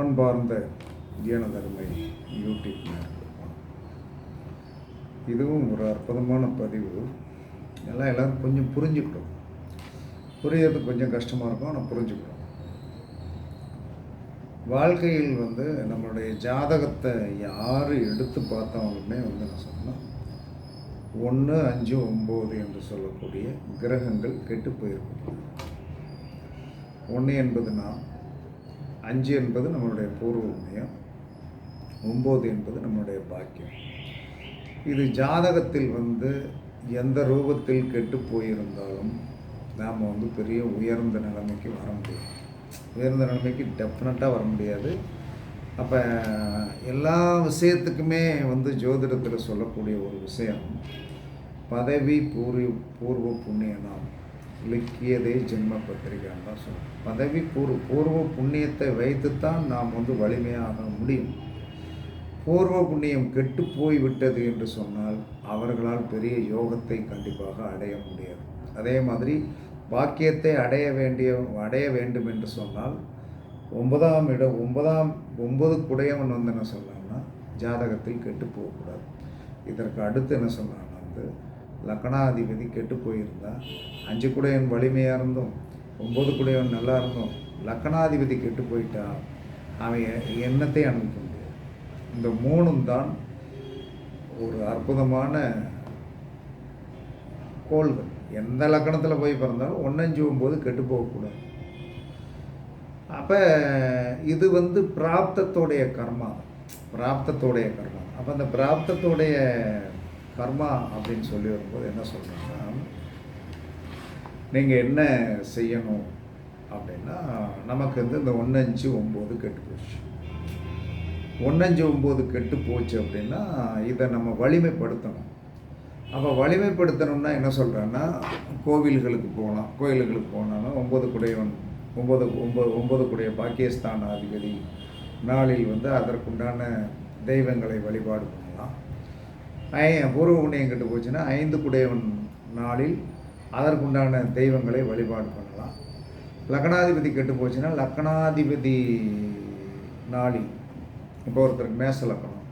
அன்பார்ந்த தர்மை யூடியூப் இதுவும் ஒரு அற்புதமான பதிவு. எல்லாம் எல்லோரும் கொஞ்சம் புரிஞ்சுக்கிடும் புரியறது கொஞ்சம் கஷ்டமாக இருக்கும் ஆனால் புரிஞ்சுக்கிடும் வாழ்க்கையில் வந்து நம்மளுடைய ஜாதகத்தை யார் எடுத்து பார்த்தாலுமே வந்து நான் சொன்னால் ஒன்று அஞ்சு ஒம்பது என்று சொல்லக்கூடிய கிரகங்கள் கெட்டு போயிருக்கும். ஒன்று என்பது நான் அஞ்சு என்பது நம்மளுடைய பூர்வ புண்ணியம் ஒம்பது என்பது நம்மளுடைய பாக்கியம். இது ஜாதகத்தில் வந்து எந்த ரூபத்தில் கெட்டு போயிருந்தாலும் நாம் வந்து பெரிய உயர்ந்த நிலைமைக்கு வர முடியும் உயர்ந்த நிலைமைக்கு டெஃபினட்டாக வர முடியாது. அப்போ எல்லா விஷயத்துக்குமே வந்து ஜோதிடத்தில் சொல்லக்கூடிய ஒரு விஷயம் பதவி பூர்வ பூர்வ புண்ணியனாகும் இலக்கியதே ஜென்ம பத்திரிகான்னு தான் சொல்லணும் பதவி பூர்வ பூர்வ புண்ணியத்தை வைத்துத்தான் நாம் வந்து வலிமையாக முடியும். பூர்வ புண்ணியம் கெட்டு போய் விட்டது என்று சொன்னால் அவர்களால் பெரிய யோகத்தை கண்டிப்பாக அடைய முடியாது. அதே மாதிரி பாக்கியத்தை அடைய வேண்டிய அடைய வேண்டும் என்று சொன்னால் ஒன்பதாம் இடம் ஒன்பதாம் ஒன்பது குடையவன் வந்து என்ன சொல்லலாம்னா ஜாதகத்தில் கெட்டு போகக்கூடாது. இதற்கு அடுத்து என்ன சொல்லலாம்னா வந்து லக்கணாதிபதி கெட்டு போயிருந்தா அஞ்சு குடையவன் வலிமையாக இருந்தும் ஒம்பது குடையவன் நல்லா இருந்தும் லக்கணாதிபதி கெட்டு போயிட்டா அவன் எண்ணத்தை அனுபவிக்க முடியாது இந்த மூணும் தான் ஒரு அற்புதமான கோள்கள். எந்த லக்கணத்தில் போய் பிறந்தாலும் ஒன்னஞ்சு ஒம்பது கெட்டு போகக்கூடாது. அப்போ இது வந்து பிராப்தத்தோடைய கர்மா பிராப்தத்தோடைய கர்மா அப்போ அந்த பிராப்தத்தோடைய கர்மா அப்படின்னு சொல்லி வரும்போது என்ன சொல்கிறேன்னா நீங்கள் என்ன செய்யணும் அப்படின்னா நமக்கு வந்து இந்த ஒன்றஞ்சு ஒம்பது கெட்டு போச்சு. ஒன்றஞ்சு ஒம்பது கெட்டு போச்சு அப்படின்னா இதை நம்ம வலிமைப்படுத்தணும். அப்போ வலிமைப்படுத்தணும்னா என்ன சொல்கிறேன்னா கோவில்களுக்கு போகலாம். கோயில்களுக்கு போனாலும் ஒம்பது குடையவன் ஒம்பது ஒம்பது ஒம்பது குடைய பாகிஸ்தான் அதிபதி நாளில் வந்து அதற்குண்டான தெய்வங்களை வழிபாடு பண்ணலாம். ஐ பூர்வ புண்ணியம் கெட்டு போச்சுன்னா ஐந்து குடையவன் நாளில் அதற்குண்டான தெய்வங்களை வழிபாடு பண்ணலாம். லக்னாதிபதி கெட்டு போச்சுன்னா லக்னாதிபதி நாளில். இப்போ ஒருத்தருக்கு மேச லக்கணம்.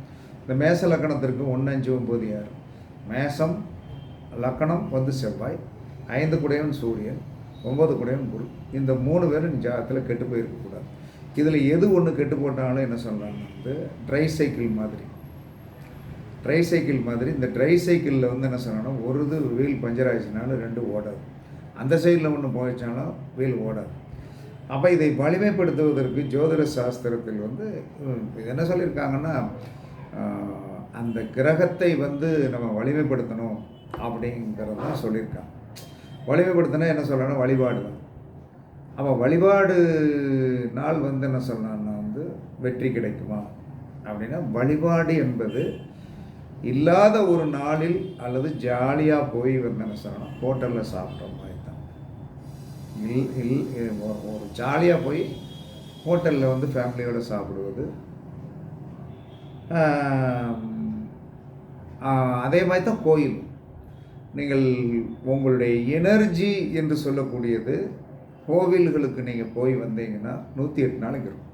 இந்த மேச லக்கணத்திற்கு ஒன்று அஞ்சு ஒம்பது ஆறு மேசம் லக்கணம் வந்து செவ்வாய் ஐந்து குடையவன் சூரியன் ஒம்பது குடையவன் குரு. இந்த மூணு பேரும் ஜாதத்தில் கெட்டு போயிருக்கக்கூடாது இதில் எது ஒன்று கெட்டு போட்டாலும் என்ன சொல்கிறாங்கன்னா வந்து ட்ரை சைக்கிள் மாதிரி. ட்ரை சைக்கிள் மாதிரி இந்த ட்ரை சைக்கிளில் வந்து என்ன சொல்லணும்? ஒரு இது வீல் பஞ்சர் ஆயிடுச்சுனாலும் ரெண்டு ஓடாது. அந்த சைடில் ஒன்று போயிடுச்சாலும் வீல் ஓடாது. அப்போ இதை வலிமைப்படுத்துவதற்கு ஜோதிட சாஸ்திரத்தில் வந்து என்ன சொல்லியிருக்காங்கன்னா அந்த கிரகத்தை வந்து நம்ம வலிமைப்படுத்தணும் அப்படிங்கிறது தான் சொல்லியிருக்காங்க. வலிமைப்படுத்தினா என்ன சொல்லணும்? வழிபாடு தான். அப்போ வழிபாடு நாள் வந்து என்ன சொல்லணும்னா வந்து வெற்றி கிடைக்குமா? அப்படின்னா வழிபாடு என்பது இல்லாத ஒரு நாளில் அல்லது ஜாலியாக போய் வந்து என்ன சொல்லணும் ஹோட்டலில் சாப்பிட்ற மாதிரி தான். இல் இல் ஒரு ஜாலியாக போய் ஹோட்டலில் வந்து ஃபேமிலியோடு சாப்பிடுவது. அதே மாதிரி தான் கோயில். நீங்கள் உங்களுடைய எனர்ஜி என்று சொல்லக்கூடியது கோவில்களுக்கு நீங்கள் போய் வந்தீங்கன்னா நூற்றி எட்டு நாளைக்கு இருக்கும்.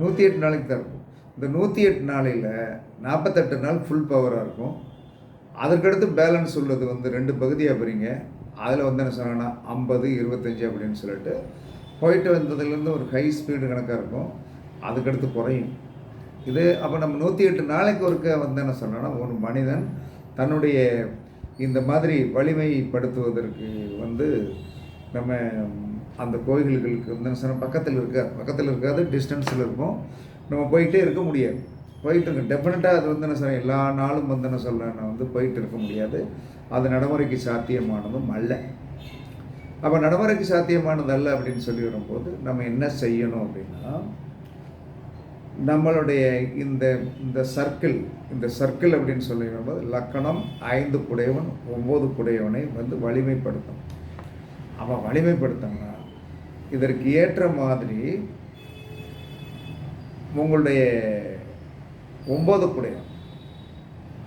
நூற்றி எட்டு நாளைக்கு தான் இருக்கும். இந்த நூற்றி எட்டு நாளையில் நாற்பத்தெட்டு நாள் ஃபுல் பவராக இருக்கும். அதற்கடுத்து பேலன்ஸ் உள்ளது வந்து ரெண்டு பகுதியாக பிரிங்க. அதில் வந்து என்ன சொன்னாங்கன்னா ஐம்பது இருபத்தஞ்சி அப்படின்னு சொல்லிட்டு போயிட்டு வந்ததுலேருந்து ஒரு ஹை ஸ்பீடு கணக்காக இருக்கும். அதுக்கடுத்து குறையும். இது அப்போ நம்ம நூற்றி எட்டு நாளைக்கு ஒருக்க வந்து என்ன சொன்னோன்னா ஒரு மனிதன் தன்னுடைய இந்த மாதிரி வலிமைப்படுத்துவதற்கு வந்து நம்ம அந்த கோயில்களுக்கு வந்து என்ன சொன்னால் பக்கத்தில் இருக்காது. பக்கத்தில் இருக்காது டிஸ்டன்ஸில் இருக்கும் நம்ம போயிட்டே இருக்க முடியாது. போயிட்டு இருக்கு டெஃபினட்டாக அது வந்து என்ன சொல்ல எல்லா நாளும் வந்து என்ன சொல்ல நான் வந்து போயிட்டு இருக்க முடியாது. அது நடைமுறைக்கு சாத்தியமானதும் அல்ல. அப்போ நடைமுறைக்கு சாத்தியமானது அல்ல அப்படின்னு சொல்லி வரும்போது நம்ம என்ன செய்யணும் அப்படின்னா நம்மளுடைய இந்த இந்த சர்க்கிள் இந்த சர்க்கிள் அப்படின்னு சொல்லி வரும்போது லக்கணம் ஐந்து குடையவன் ஒம்பது குடையவனை வந்து வலிமைப்படுத்தணும் அவன் வலிமைப்படுத்தணும்னா இதற்கு ஏற்ற மாதிரி உங்களுடைய ஒம்பது குடையவன்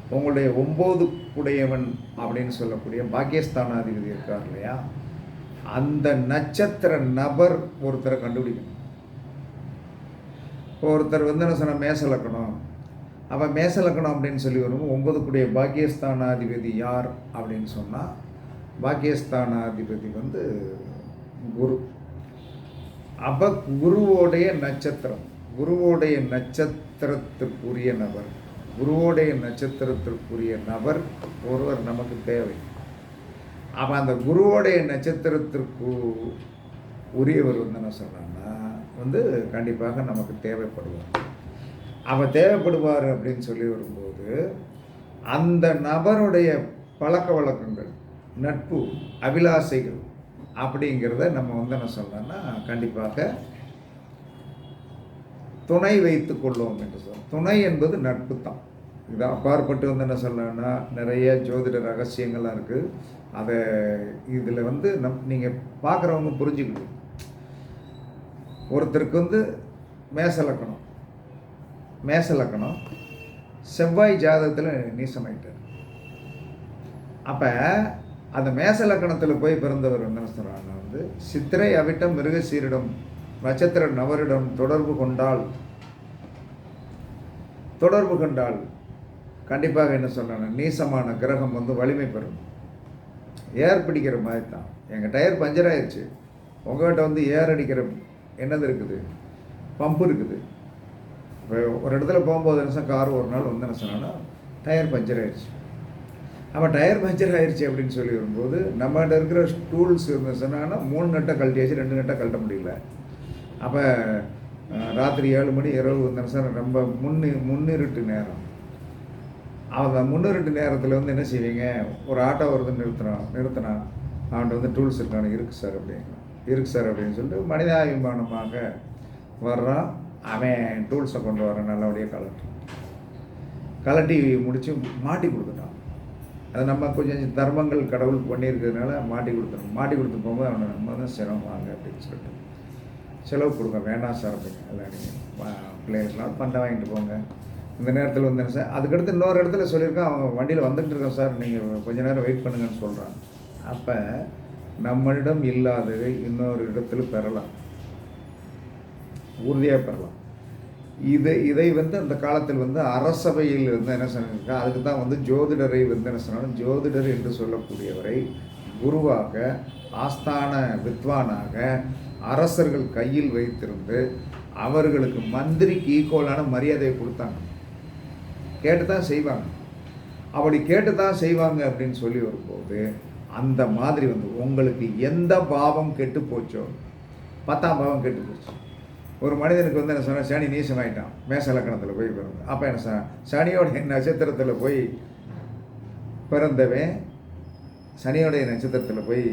உங்களுடைய ஒம்பது குடையவன் அப்படின்னு சொல்லக்கூடிய பாக்கியஸ்தானாதிபதி இருக்கார் இல்லையா? அந்த நட்சத்திர நபர் ஒருத்தரை கண்டுபிடிக்கணும். இப்போ ஒருத்தர் வந்து என்ன சொன்னால் மேசலக்கணம் அப்போ மேசலக்கணம் அப்படின்னு சொல்லி வரும்போது ஒன்பதுக்குடைய பாக்கியஸ்தானாதிபதி யார் அப்படின்னு சொன்னால் பாக்கியஸ்தானாதிபதி வந்து குரு. அப்போ குருவோடைய நட்சத்திரம். குருவோடைய நட்சத்திரத்திற்குரிய நபர். குருவோடைய நட்சத்திரத்திற்குரிய நபர் ஒருவர் நமக்கு தேவை. அப்போ அந்த குருவோடைய நட்சத்திரத்திற்கு உரியவர் வந்து என்ன சொல்கிறாங்கன்னா வந்து கண்டிப்பாக நமக்கு தேவைப்படுவார். அவன் தேவைப்படுவார் அப்படின்னு சொல்லி வரும்போது அந்த நபருடைய பழக்க வழக்கங்கள் நட்பு அபிலாசைகள் அப்படிங்கிறத நம்ம வந்து என்ன சொல்லணும்னா கண்டிப்பாக துணை வைத்து கொள்வோம் என்று சொல்லுவோம் துணை என்பது நட்பு தான். இதை அப்பாற்பட்டு வந்து என்ன சொல்லணும்னா நிறைய ஜோதிட ரகசியங்கள்லாம் இருக்குது அதை இதில் வந்து நம் நீங்கள் பார்க்குறவங்க புரிஞ்சுக்கணும். ஒருத்தருக்கு வந்து மேசலக்கணம் மேசலக்கணம் செவ்வாய் ஜாதகத்தில் நீசமாயிட்டார். அப்போ அந்த மேசலக்கணத்தில் போய் பிறந்தவர் என்ன சொல்கிறாங்க வந்து சித்திரை அவிட்டம் மிருகசீரிடம். நட்சத்திர நபரிடம் தொடர்பு கொண்டால் தொடர்பு கொண்டால் கண்டிப்பாக என்ன சொல்கிறாங்க நீசமான கிரகம் வந்து வலிமை பெறும். ஏர் பிடிக்கிற மாதிரி தான் எங்கள் டயர் பஞ்சர் ஆயிடுச்சு உங்கள்கிட்ட வந்து ஏர் அடிக்கிற என்னது இருக்குது? பம்பு இருக்குது. இப்போ ஒரு இடத்துல போகும்போது நிமிஷம் கார் ஒரு நாள் வந்து என்ன சொன்னோன்னா டயர் பஞ்சர் ஆயிடுச்சு அப்போ டயர் பஞ்சர் ஆயிடுச்சு அப்படின்னு சொல்லி வரும்போது நம்மகிட்ட இருக்கிற டூல்ஸ் இருந்து சொன்னாங்கன்னா மூணு நட்டை கழட்டியாச்சு ரெண்டு நட்டை கழட்ட முடியல. அப்போ ராத்திரி ஏழு மணி இரவு வந்து சார் ரொம்ப முன்னு முன்னிருட்டு நேரம். அந்த முன்னிருட்டு நேரத்தில் வந்து என்ன செய்வீங்க? ஒரு ஆட்டோ வருது நிறுத்தினோம் நிறுத்தினா அவன்கிட்ட வந்து டூல்ஸ் இருக்கானு இருக்குது சார் அப்படிங்கிறான் இருக்கு சார் அப்படின்னு சொல்லிட்டு மனிதாபிமானமாக வர்றான். அவன் டூல்ஸை கொண்டு வரான் நல்லபடியாக கலட்டி கலட்டி முடித்து மாட்டி கொடுத்துட்டான். அது நம்ம கொஞ்சம் தர்மங்கள் கடவுள் பண்ணியிருக்கிறதுனால மாட்டி கொடுத்துட்டோம் மாட்டி கொடுத்து போகும்போது அவனை நம்ம தான் சிரமம் வாங்க அப்படின்னு சொல்லிட்டு. செலவு கொடுங்க. வேண்டாம் சார் அப்படின்னு எல்லாம் நீங்கள் பிள்ளைகளுக்கெல்லாம் பண்டை வாங்கிட்டு போங்க. இந்த நேரத்தில் வந்து என்ன சார் அதுக்கடுத்து இன்னொரு இடத்துல சொல்லியிருக்கேன். அவங்க வண்டியில் வந்துட்டு இருக்கோம் சார். நீங்கள் கொஞ்ச நேரம் வெயிட் பண்ணுங்கன்னு சொல்கிறாங்க அப்போ நம்மளிடம் இல்லாததை இன்னொரு இடத்துல பெறலாம். உறுதியாக பெறலாம். இது இதை வந்து அந்த காலத்தில் வந்து அரசபையில் இருந்து என்ன சொன்னாங்க? அதுக்கு தான் வந்து ஜோதிடரை வந்து என்ன சொன்னாலும் ஜோதிடர் என்று சொல்லக்கூடியவரை குருவாக ஆஸ்தான வித்வானாக அரசர்கள் கையில் வைத்திருந்து அவர்களுக்கு மந்திரிக்கு ஈக்குவலான மரியாதையை கொடுத்தாங்க. கேட்டு தான் செய்வாங்க. அப்படி கேட்டு தான் செய்வாங்க அப்படின்னு சொல்லி வரும்போது அந்த மாதிரி வந்து உங்களுக்கு எந்த பாவம் கெட்டு போச்சோ? பத்தாம் பாவம் கெட்டு போச்சு. ஒரு மனிதனுக்கு வந்து என்ன சொன்னால் சனி நீசமாயிட்டான் மேச லக்கணத்தில் போய் பிறந்து அப்போ என்ன சொன்ன சனியோடைய நட்சத்திரத்தில் போய் பிறந்தவன் சனியோடைய நட்சத்திரத்தில் போய்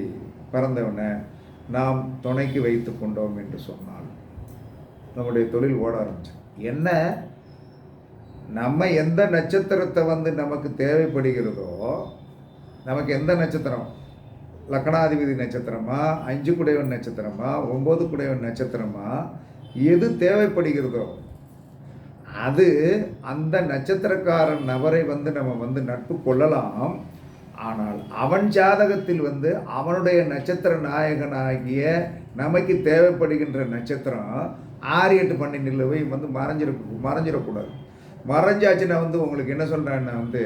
பிறந்தவனை நாம் துணைக்கு வைத்து கொண்டோம் என்று சொன்னால் நம்முடைய தொழில் ஓட ஆரம்பிச்சு என்ன? நம்ம எந்த நட்சத்திரத்தை வந்து நமக்கு தேவைப்படுகிறதோ நமக்கு எந்த நட்சத்திரம்? லக்கணாதிபதி நட்சத்திரமா? அஞ்சு குடைவன் நட்சத்திரமா? ஒம்பது குடைவன் நட்சத்திரமா? எது தேவைப்படுகிறதோ அது அந்த நட்சத்திரக்காரன் நபரை வந்து நம்ம வந்து நட்பு கொள்ளலாம். ஆனால் அவன் ஜாதகத்தில் வந்து அவனுடைய நட்சத்திர நாயகனாகிய நமக்கு தேவைப்படுகின்ற நட்சத்திரம் ஆறு எட்டு பன்னெண்டில் போய் வந்து மறைஞ்சிட மறைஞ்சிடக்கூடாது. மறைஞ்சாச்சுன்னா வந்து உங்களுக்கு என்ன சொல்கிறான்னா வந்து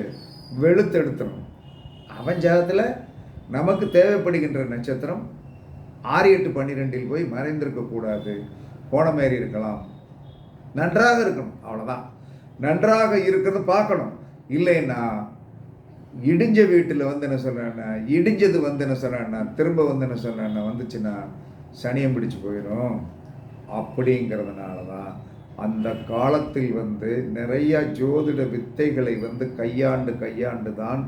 வெளுத்தெடுத்துடும் அவன் ஜாதத்தில் நமக்கு தேவைப்படுகின்ற நட்சத்திரம் ஆறு எட்டு பன்னிரெண்டில் போய் மறைந்திருக்கக்கூடாது போன மாரி இருக்கலாம். நன்றாக இருக்கணும் அவ்வளோதான் நன்றாக இருக்கிறது பார்க்கணும். இல்லைன்னா இடிஞ்ச வீட்டில் வந்து என்ன சொல்கிறேன்னா இடிஞ்சது வந்து என்ன சொல்கிறேன்னா திரும்ப வந்து என்ன சொல்கிறேன்னா வந்துச்சுன்னா சனியம் பிடிச்சு போயிடும் அப்படிங்கிறதுனால தான் அந்த காலத்தில் வந்து நிறைய ஜோதிட வித்தைகளை வந்து கையாண்டு கையாண்டு தான்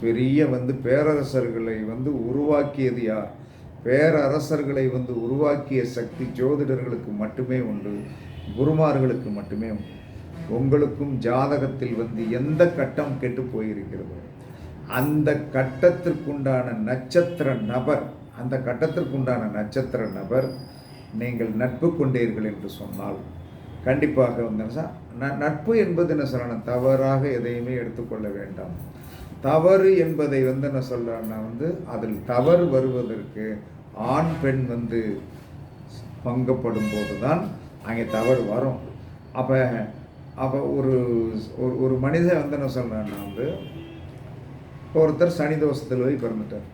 பெரிய வந்து பேரரசர்களை வந்து உருவாக்கியது யார்? பேரரசர்களை வந்து உருவாக்கிய சக்தி ஜோதிடர்களுக்கு மட்டுமே உண்டு. குருமார்களுக்கு மட்டுமே உண்டு. உங்களுக்கும் ஜாதகத்தில் வந்து எந்த கட்டம் கெட்டு போயிருக்கிறதோ அந்த கட்டத்திற்குண்டான நட்சத்திர நபர் அந்த கட்டத்திற்குண்டான நட்சத்திர நபர் நீங்கள் நட்பு கொண்டீர்கள் என்று சொன்னால் கண்டிப்பாக வந்து ந- நட்பு என்பது என்ன சொல்லணும் தவறாக எதையுமே எடுத்துக்கொள்ள வேண்டாம். தவறு என்பதை வந்து என்ன சொல்கிறேன்னா வந்து அதில் தவறு வருவதற்கு ஆண் பெண் வந்து பங்கப்படும் போது தான் அங்கே தவறு வரும். அப்போ அப்போ ஒரு ஒரு ஒரு மனிதன் வந்து என்ன சொல்கிறேன்னா வந்து ஒருத்தர் சனி தோஷத்தில் போய் பிறந்துட்டார்.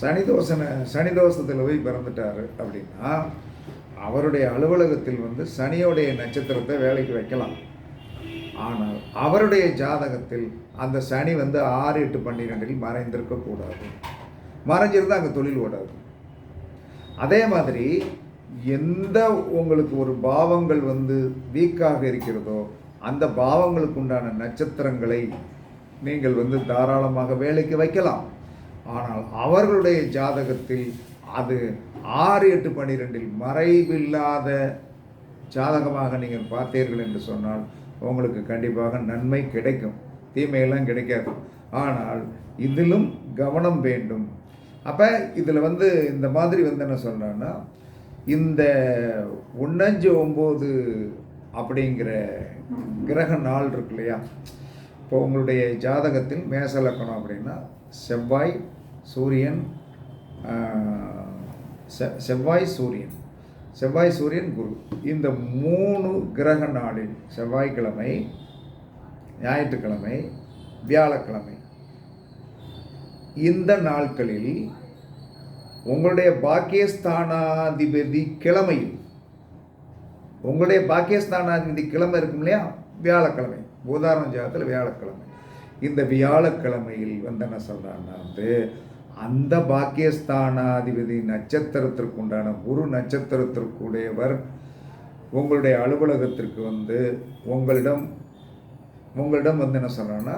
சனி தோஷனை சனி தோஷத்தில் போய் பிறந்துட்டார் அப்படின்னா அவருடைய அலுவலகத்தில் வந்து சனியோடைய நட்சத்திரத்தை வேலைக்கு வைக்கலாம். ஆனால் அவருடைய ஜாதகத்தில் அந்த சனி வந்து ஆறு எட்டு பன்னிரெண்டில் மறைந்திருக்கக்கூடாது மறைஞ்சிருந்தால் அங்கே தொழில் ஓடாது. அதே மாதிரி எந்த உங்களுக்கு ஒரு பாவங்கள் வந்து வீக்காக இருக்கிறதோ அந்த பாவங்களுக்கு உண்டான நட்சத்திரங்களை நீங்கள் வந்து தாராளமாக வேலைக்கு வைக்கலாம். ஆனால் அவர்களுடைய ஜாதகத்தில் அது ஆறு எட்டு பன்னிரெண்டில் மறைவில்லாத ஜாதகமாக நீங்கள் பார்த்தீர்கள் என்று சொன்னால் உங்களுக்கு கண்டிப்பாக நன்மை கிடைக்கும். தீமையெல்லாம் கிடைக்காது. ஆனால் இதிலும் கவனம் வேண்டும். அப்போ இதில் வந்து இந்த மாதிரி வந்து என்ன சொல்கிறேன்னா இந்த ஒன்னஞ்சு ஒம்பது அப்படிங்கிற கிரக நாள் இருக்கு இல்லையா? இப்போ உங்களுடைய ஜாதகத்தில் மேச லக்கணம் அப்படின்னா செவ்வாய் சூரியன் செ- செவ்வாய் சூரியன். செவ்வாய் சூரியன் குரு. இந்த மூணு கிரக நாளில் செவ்வாய்க்கிழமை ஞாயிற்றுக்கிழமை வியாழக்கிழமை. இந்த நாட்களில் உங்களுடைய பாக்கியஸ்தானாதிபதி கிழமையில் உங்களுடைய பாக்கியஸ்தானாதிபதி கிழமை இருக்கும் இல்லையா? வியாழக்கிழமை. பூதாரம் ஜாதத்தில் வியாழக்கிழமை. இந்த வியாழக்கிழமையில் வந்து என்ன சொல்கிறான்னா வந்து அந்த பாக்கியஸ்தானாதிபதி நட்சத்திரத்திற்கு உண்டான குரு நட்சத்திரத்திற்குடையவர் உங்களுடைய அலுவலகத்திற்கு வந்து உங்களிடம் உங்களிடம் வந்து என்ன சொல்கிறேன்னா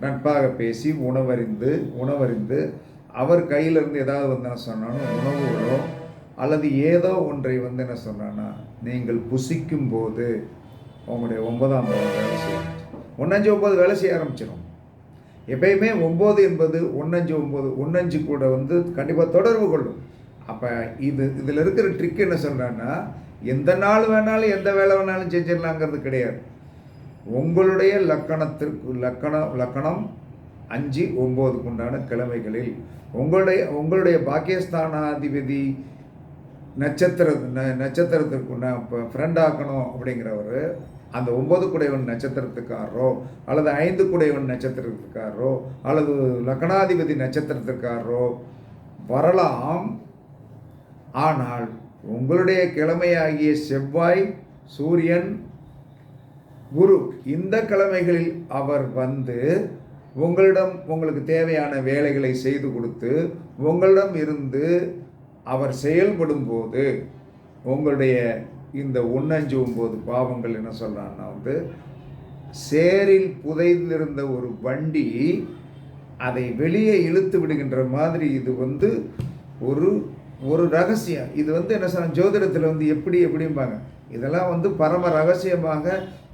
நட்பாக பேசி உணவறிந்து உணவறிந்து அவர் கையிலிருந்து ஏதாவது வந்து என்ன சொன்னாலும் உணவுகளோ அல்லது ஏதோ ஒன்றை வந்து என்ன சொன்னான்னா நீங்கள் புசிக்கும் போது உங்களுடைய ஒன்பதாம் பாவம் வேலை செய்யும். ஒன்னஞ்சு ஒம்பது வேலை செய்ய ஆரம்பிச்சிடும் எப்பயுமே ஒம்பது என்பது ஒன்னஞ்சு ஒம்பது ஒன்னஞ்சு கூட வந்து கண்டிப்பாக தொடர்பு கொள்ளும். அப்போ இது இதில் இருக்கிற ட்ரிக் என்ன சொல்கிறேன்னா எந்த நாள் வேணாலும் எந்த வேலை வேணாலும் செஞ்சிடலாங்கிறது கிடையாது. உங்களுடைய லக்கணத்திற்கு லக்கணம் லக்கணம் அஞ்சு ஒம்போதுக்கு உண்டான கிழமைகளில் உங்களுடைய உங்களுடைய பாகிஸ்தானாதிபதி நட்சத்திர ந- நட்சத்திரத்திற்கு உண்டான இப்போ ஃப்ரெண்ட் ஆக்கணும் அப்படிங்கிறவர் அந்த ஒம்பது குடைவன் நட்சத்திரத்துக்காரரோ அல்லது ஐந்து குடைவன் நட்சத்திரத்துக்காரரோ அல்லது லக்னாதிபதி நட்சத்திரத்துக்காரரோ வரலாம். ஆனால் உங்களுடைய கிழமையாகிய செவ்வாய் சூரியன் குரு இந்த கிழமைகளில் அவர் வந்து உங்களிடம் உங்களுக்கு தேவையான வேலைகளை செய்து கொடுத்து உங்களிடம் இருந்து அவர் செயல்படும் போது உங்களுடைய இந்த ஒன்னஞ்சு ஒம்பது பாவங்கள் என்ன சொல்கிறான்னா வந்து சேரில் புதைந்திருந்த ஒரு வண்டி அதை வெளியே இழுத்து விடுகின்ற மாதிரி இது வந்து ஒரு ஒரு ரகசியம். இது வந்து என்ன சொல்ல ஜோதிடத்தில் வந்து எப்படி எப்படிம்பாங்க. இதெல்லாம் வந்து பரம ரகசியமாக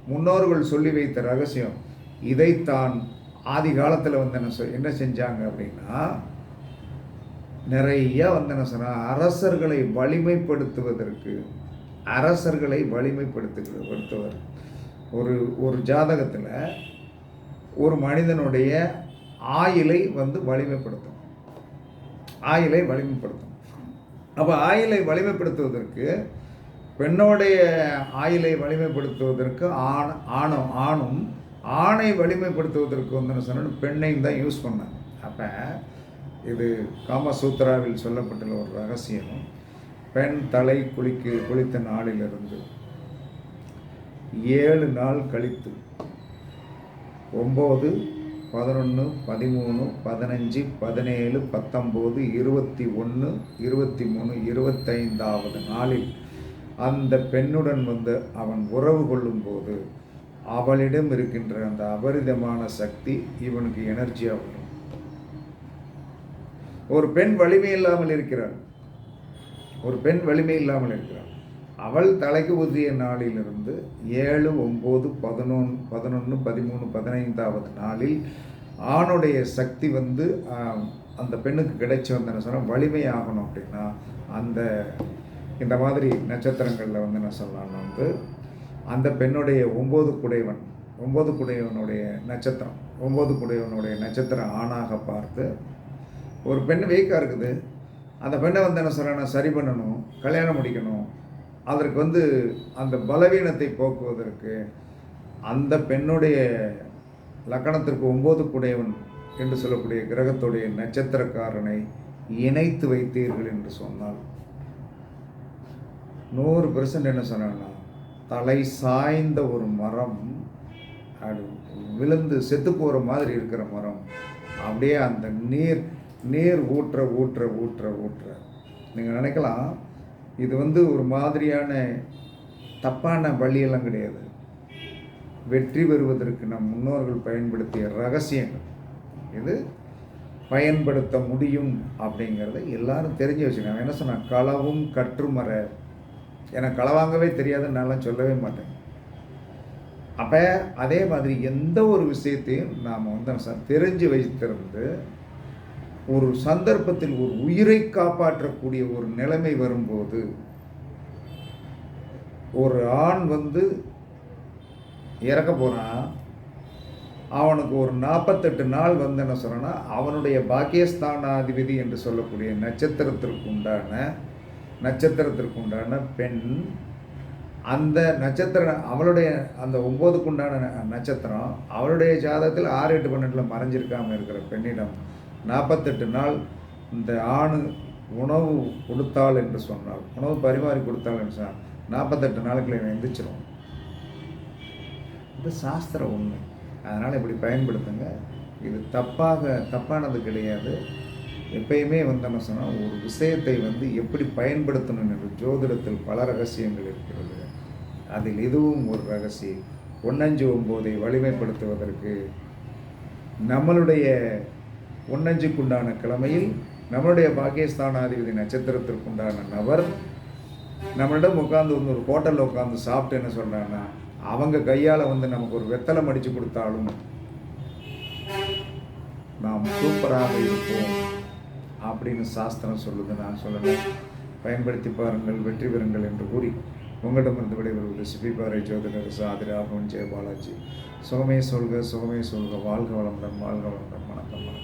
முன்னோர்கள் சொல்லி வைத்த ரகசியம். இதைத்தான் ஆதி காலத்தில் வந்து என்ன சொ என்ன செஞ்சாங்க அப்படின்னா நிறைய வந்து என்ன அரசர்களை வலிமைப்படுத்துவதற்கு அரசர்களை வலிமைப்படுத்துகிறவர் ஒரு ஒரு ஜாதகத்தில் ஒரு மனிதனுடைய ஆயிலை வந்து வலிமைப்படுத்தும். ஆயிலை வலிமைப்படுத்தும். அப்போ ஆயிலை வலிமைப்படுத்துவதற்கு பெண்ணோடைய ஆயிலை வலிமைப்படுத்துவதற்கு ஆண் ஆணும் ஆணும் ஆணை வலிமைப்படுத்துவதற்கு வந்து என்ன பெண்ணையும் தான் யூஸ் பண்ணாங்க அப்போ இது காமசூத்ராவில் சொல்லப்பட்டுள்ள ஒரு ரகசியம். பெண் தலை குளிக்கு குளித்த நாளிலிருந்து ஏழு நாள் கழித்து ஒம்பது பதினொன்று பதிமூணு பதினஞ்சு பதினேழு பத்தொம்போது இருபத்தி ஒன்று இருபத்தி மூணு இருபத்தைந்தாவது நாளில் அந்த பெண்ணுடன் வந்து அவன் உறவு கொள்ளும்போது அவளிடம் இருக்கின்ற அந்த அபரிதமான சக்தி இவனுக்கு எனர்ஜியாக ஒரு பெண் வலிமை இல்லாமல் இருக்கிறாள். ஒரு பெண் வலிமை இல்லாமல் இருக்கிறாள். அவள் தலைக்கு ஊதிய நாளிலிருந்து ஏழு ஒம்பது பதினொன்று பதினொன்று பதிமூணு பதினைந்தாவது நாளில் ஆணுடைய சக்தி வந்து அந்த பெண்ணுக்கு கிடைச்சி வந்து சொன்னால் வலிமை ஆகணும் அப்படின்னா அந்த இந்த மாதிரி நட்சத்திரங்களில் வந்து என்ன சொல்லலாம்னு வந்து அந்த பெண்ணுடைய ஒம்பது குடைவன் ஒம்பது குடைவனுடைய நட்சத்திரம் ஒம்பது குடைவனுடைய நட்சத்திரம் ஆணாக பார்த்து ஒரு பெண் வீக்காக இருக்குது. அந்த பெண்ணை வந்து என்ன சொல்கிறேன் சரி பண்ணணும் கல்யாணம் முடிக்கணும். அதற்கு வந்து அந்த பலவீனத்தை போக்குவதற்கு அந்த பெண்ணுடைய லக்கணத்திற்கு ஒம்பது குடையவன் என்று சொல்லக்கூடிய கிரகத்துடைய நட்சத்திரக்காரனை இணைத்து வைத்தீர்கள் என்று சொன்னால் நூறு பெர்சன்ட் என்ன சொன்னாங்கன்னா தலை சாய்ந்த ஒரு மரம் அது விழுந்து செத்து போகிற மாதிரி இருக்கிற மரம் அப்படியே அந்த நீர் நீர் ஊற்ற ஊற்ற ஊற்ற ஊற்ற. நீங்கள் நினைக்கலாம் இது வந்து ஒரு மாதிரியான தப்பான வழியெல்லாம் கிடையாது. வெற்றி பெறுவதற்கு நம் முன்னோர்கள் பயன்படுத்திய ரகசியங்கள். இது பயன்படுத்த முடியும் அப்படிங்கிறத எல்லாரும் தெரிஞ்சு வச்சுக்கோங்க. என்ன சொன்னால் களவும் கற்றுமர எனக்கு களவாங்கவே தெரியாதுன்னு நான்லாம் சொல்லவே மாட்டேன். அப்போ அதே மாதிரி எந்த ஒரு விஷயத்தையும் நாம் வந்து தெரிஞ்சு வைத்திருந்து ஒரு சந்தர்ப்பத்தில் ஒரு உயிரை காப்பாற்றக்கூடிய ஒரு நிலைமை வரும்போது ஒரு ஆண் வந்து இறக்க போகிறான் அவனுக்கு ஒரு நாற்பத்தெட்டு நாள் வந்து என்ன சொல்கிறேன்னா அவனுடைய பாக்கியஸ்தானாதிபதி என்று சொல்லக்கூடிய நட்சத்திரத்திற்கு உண்டான நட்சத்திரத்திற்கு உண்டான பெண் அந்த நட்சத்திரம் அவளுடைய அந்த ஒம்போதுக்குண்டான நட்சத்திரம் அவளுடைய ஜாதகத்தில் ஆறு எட்டு பன்னெண்டில் மறைஞ்சிருக்காமல் இருக்கிற பெண்ணிடம் நாற்பத்தெட்டு நாள் இந்த ஆணு உணவு கொடுத்தாள் என்று சொன்னால் உணவு பரிமாறி கொடுத்தாள் என்று சொன்னால் நாற்பத்தெட்டு நாளுக்குள்ள இவன் இது சாஸ்திர உண்மை. அதனால் இப்படி பயன்படுத்துங்க. இது தப்பாக தப்பானது கிடையாது. எப்பயுமே வந்து என்ன சொன்னால் ஒரு விஷயத்தை வந்து எப்படி பயன்படுத்தணும் என்று ஜோதிடத்தில் பல ரகசியங்கள் இருக்கிறது. அதில் இதுவும் ஒரு ரகசியம். ஒன்னஞ்சு ஒம்போதை வலிமைப்படுத்துவதற்கு நம்மளுடைய ஒன்னஞ்சுக்குண்டான கிழமையில் நம்மளுடைய பாகிஸ்தானாதிபதி நட்சத்திரத்திற்குண்டான நபர் நம்மளிடம் உட்காந்து வந்து ஒரு ஹோட்டலில் உட்காந்து சாப்பிட்டு என்ன சொல்கிறாங்கன்னா அவங்க கையால் வந்து நமக்கு ஒரு வெத்தலை மடித்து கொடுத்தாலும் நாம் சூப்பராக இருப்போம் அப்படின்னு சாஸ்திரம் சொல்லுது. நான் சொல்லணும் பயன்படுத்தி பாருங்கள் வெற்றி பெறுங்கள் என்று கூறி உங்களிடமிருந்து விடைபெறுவது சிபிபாறை ஜோதிடர் சாதி ராகவன் ஜெயபாலாஜி. சுகமே சொல்க சுகமே சொல்க. வாழ்க வளமுடன் வாழ்க வளமுடன். வணக்கம் வணக்கம்.